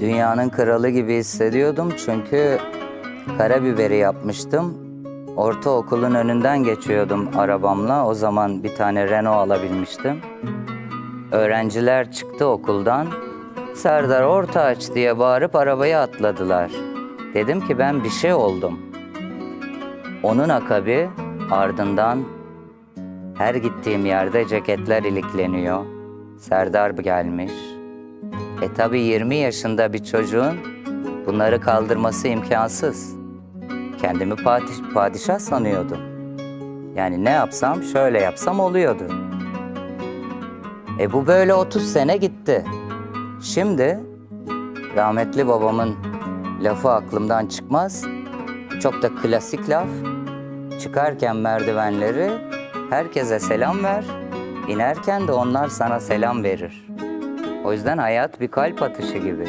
Dünyanın kralı gibi hissediyordum çünkü karabiberi yapmıştım. Ortaokulun önünden geçiyordum arabamla. O zaman bir tane Renault alabilmiştim. Öğrenciler çıktı okuldan. Serdar orta aç diye bağırıp arabaya atladılar. Dedim ki ben bir şey oldum. Onun akabi ardından her gittiğim yerde ceketler ilikleniyor. Serdar gelmiş. E tabi 20 yaşında bir çocuğun bunları kaldırması imkansız. Kendimi padişah, padişah sanıyordum. Yani ne yapsam şöyle yapsam oluyordu. E bu böyle 30 sene gitti. Şimdi rahmetli babamın lafı aklımdan çıkmaz. Çok da klasik laf. Çıkarken merdivenleri herkese selam ver. İnerken de onlar sana selam verir. O yüzden hayat bir kalp atışı gibi.